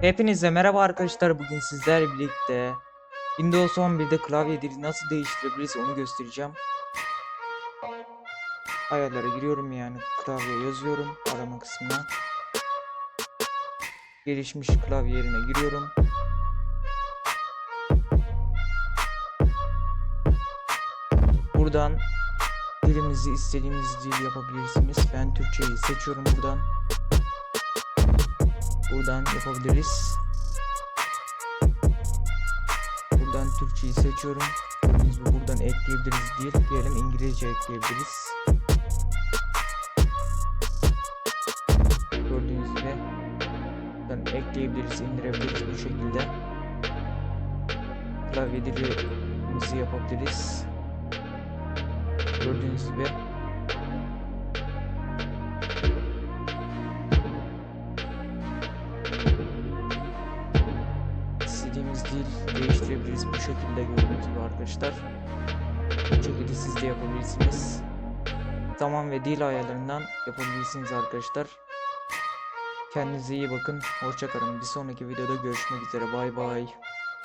Hepinize merhaba arkadaşlar bugün sizlerle birlikte Windows 11'de klavye dili nasıl değiştirebiliriz onu göstereceğim. Ayarlara giriyorum yani klavye yazıyorum arama kısmına. Gelişmiş klavye yerine giriyorum. Buradan dilimizi istediğimiz dil yapabilirsiniz. Ben Türkçeyi seçiyorum buradan. Buradan yapabiliriz. Buradan Türkçeyi seçiyorum. Gibi buradan ekleyebiliriz diye diyelim İngilizce ekleyebiliriz. Gördüğünüz gibi buradan ekleyebiliriz, indirebiliriz bu şekilde. Klavye dilimizi yapabiliriz. Gördüğünüz gibi istediğimiz dil değiştirebiliriz bu şekilde gördüğünüz gibi arkadaşlar. Bu şekilde siz de yapabilirsiniz. Zaman ve dil ayarlarından yapabilirsiniz arkadaşlar. Kendinize iyi bakın. Hoşçakalın. Bir sonraki videoda görüşmek üzere. Bay bay.